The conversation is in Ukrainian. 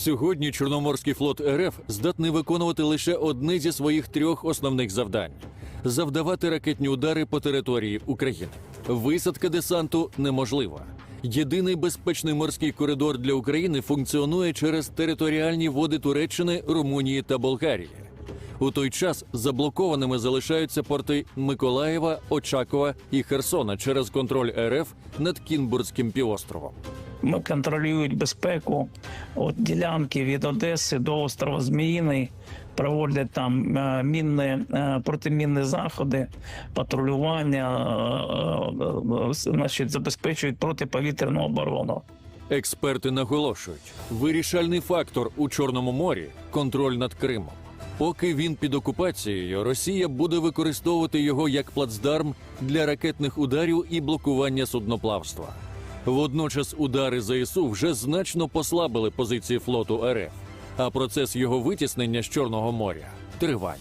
Сьогодні Чорноморський флот РФ здатний виконувати лише одне зі своїх трьох основних завдань: завдавати ракетні удари по території України. Висадка десанту неможлива. Єдиний безпечний морський коридор для України функціонує через територіальні води Туреччини, Румунії та Болгарії. У той час заблокованими залишаються порти Миколаєва, Очакова і Херсона через контроль РФ над Кінбурзьким півостровом. Ми контролюють безпеку от ділянки від Одеси до острова Зміїний, проводять там е, мінні, е, протимінні заходи, патрулювання, е, значить, забезпечують протиповітряну оборону. Експерти наголошують, вирішальний фактор у Чорному морі контроль над Кримом. Поки він під окупацією, Росія буде використовувати його як плацдарм для ракетних ударів і блокування судноплавства. Водночас удари ЗСУ вже значно послабили позиції флоту РФ, а процес його витіснення з Чорного моря триває.